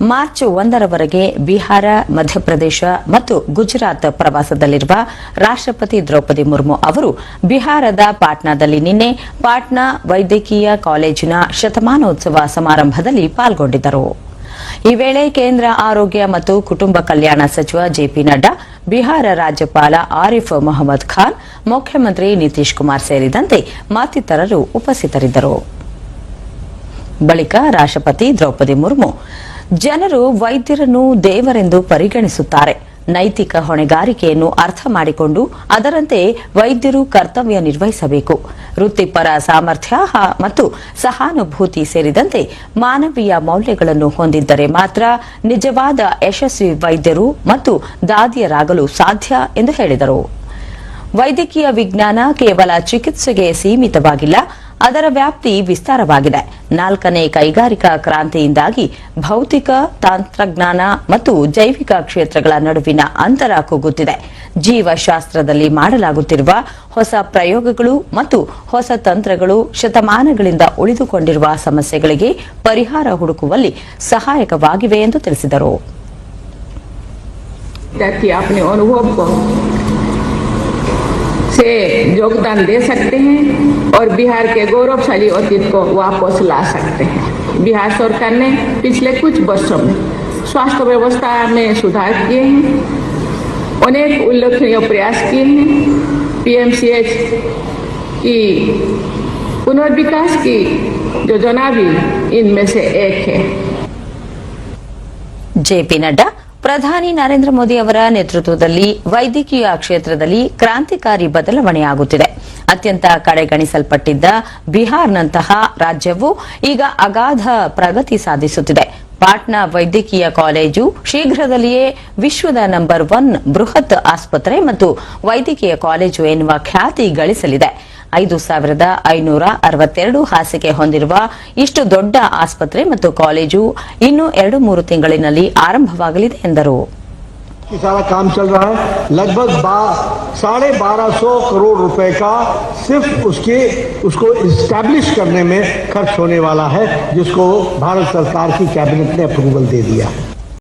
March ಒಂದರವರೆಗೆ Bihar, Madhya Pradesh ಮತ್ತು ಗುಜರಾತ್ ಪ್ರವಾಸದಲ್ಲಿರುವ ರಾಷ್ಟಪತಿ ದ್ರೌಪದಿ ಮುರ್ಮು ಅವರು ಬಿಹಾರದ ಪಾಟ್ನಾದಲ್ಲಿ ನಿನ್ನೆ ಪಾಟ್ನಾ ವೈದ್ಯಕೀಯ ಕಾಲೇಜಿನ ಶತಮಾನೋತ್ಸವ ಸಮಾರಂಭದಲ್ಲಿ ಪಾಲ್ಗೊಂಡಿದ್ದರು. ಈ ವೇಳೆ ಕೇಂದ್ರ ಆರೋಗ್ಯ ಮತ್ತು ಕುಟುಂಬ ಕಲ್ಯಾಣ ಸಚಿವ ಜೆಪಿ ನಡ್ಡಾ, ಬಿಹಾರ ರಾಜ್ಯಪಾಲ ಆರಿಫ್ ಮೊಹಮ್ಮದ್ ಖಾನ್, ಮುಖ್ಯಮಂತ್ರಿ ನಿತೀಶ್ ಕುಮಾರ್ ಸೇರಿದಂತೆ ಮತ್ತಿತರರು ಉಪಸ್ಥಿತರಿದ್ದರು. ಬಳಿಕ ರಾಷ್ಟಪತಿ ದ್ರೌಪದಿ ಮುರ್ಮು ಜನರು ವೈದ್ಯರನ್ನು ದೇವರೆಂದು ಪರಿಗಣಿಸುತ್ತಾರೆ. ನೈತಿಕ ಹೊಣೆಗಾರಿಕೆಯನ್ನು ಅರ್ಥ ಮಾಡಿಕೊಂಡು ಅದರಂತೆ ವೈದ್ಯರು ಕರ್ತವ್ಯ ನಿರ್ವಹಿಸಬೇಕು. ವೃತ್ತಿಪರ ಸಾಮರ್ಥ್ಯ ಮತ್ತು ಸಹಾನುಭೂತಿ ಸೇರಿದಂತೆ ಮಾನವೀಯ ಮೌಲ್ಯಗಳನ್ನು ಹೊಂದಿದ್ದರೆ ಮಾತ್ರ ನಿಜವಾದ ಯಶಸ್ವಿ ವೈದ್ಯರು ಮತ್ತು ದಾದಿಯರಾಗಲು ಸಾಧ್ಯ ಎಂದು ಹೇಳಿದರು. ವೈದ್ಯಕೀಯ ವಿಜ್ಞಾನ ಕೇವಲ ಚಿಕಿತ್ಸೆಗೆ ಸೀಮಿತವಾಗಿಲ್ಲ, ಅದರ ವ್ಯಾಪ್ತಿ ವಿಸ್ತಾರವಾಗಿದೆ. ನಾಲ್ಕನೇ ಕೈಗಾರಿಕಾ ಕ್ರಾಂತಿಯಿಂದಾಗಿ ಭೌತಿಕ, ತಂತ್ರಜ್ಞಾನ ಮತ್ತು ಜೈವಿಕ ಕ್ಷೇತ್ರಗಳ ನಡುವಿನ ಅಂತರ ಕುಗ್ಗುತ್ತಿದೆ ಜೀವಶಾಸ್ತ್ರದಲ್ಲಿ ಮಾಡಲಾಗುತ್ತಿರುವ ಹೊಸ ಪ್ರಯೋಗಗಳು ಮತ್ತು ಹೊಸ ತಂತ್ರಗಳು ಶತಮಾನಗಳಿಂದ ಉಳಿದುಕೊಂಡಿರುವ ಸಮಸ್ಯೆಗಳಿಗೆ ಪರಿಹಾರ ಹುಡುಕುವಲ್ಲಿ ಸಹಾಯಕವಾಗಿವೆ ಎಂದು ತಿಳಿಸಿದರು. से योगदान दे सकते हैं और बिहार के गौरवशाली अतीत को वापस ला सकते हैं। बिहार सरकार ने पिछले कुछ वर्षों में स्वास्थ्य व्यवस्था में सुधार किए हैं, अनेक उल्लेखनीय प्रयास किए हैं। पीएमसीएच की पुनर्विकास की योजना भी इनमें से एक है। जेपी नड्डा ಪ್ರಧಾನಿ ನರೇಂದ್ರ ಮೋದಿ ಅವರ ನೇತೃತ್ವದಲ್ಲಿ ವೈದ್ಯಕೀಯ ಕ್ಷೇತ್ರದಲ್ಲಿ ಕ್ರಾಂತಿಕಾರಿ ಬದಲಾವಣೆಯಾಗುತ್ತಿದೆ. ಅತ್ಯಂತ ಕಡೆಗಣಿಸಲ್ಪಟ್ಟಿದ್ದ ಬಿಹಾರ್ನಂತಹ ರಾಜ್ಯವು ಈಗ ಅಗಾಧ ಪ್ರಗತಿ ಸಾಧಿಸುತ್ತಿದೆ. ಪಾಟ್ನಾ ವೈದ್ಯಕೀಯ ಕಾಲೇಜು ಶೀಘ್ರದಲ್ಲಿಯೇ ವಿಶ್ವದ ನಂಬರ್ ಒನ್ ಬೃಹತ್ ಆಸ್ಪತ್ರೆ ಮತ್ತು ವೈದ್ಯಕೀಯ ಕಾಲೇಜು ಎನ್ನುವ ಖ್ಯಾತಿ ಗಳಿಸಲಿದೆ. ಐದು ಸಾವಿರದ ಐನೂರ ಅರವತ್ತೆರಡು ಹಾಸಿಗೆ ಹೊಂದಿರುವ ಇಷ್ಟು ದೊಡ್ಡ ಆಸ್ಪತ್ರೆ ಮತ್ತು ಕಾಲೇಜು ಇನ್ನು ಎರಡು ಮೂರು ತಿಂಗಳಿನಲ್ಲಿ ಆರಂಭವಾಗಲಿದೆ ಎಂದರು कि सारा काम चल रहा है लगभग बा- साढ़े बारह सौ करोड़ रुपए का सिर्फ उसके उसको इस्टेब्लिश करने में खर्च होने वाला है जिसको भारत सरकार की कैबिनेट ने अप्रूवल दे दिया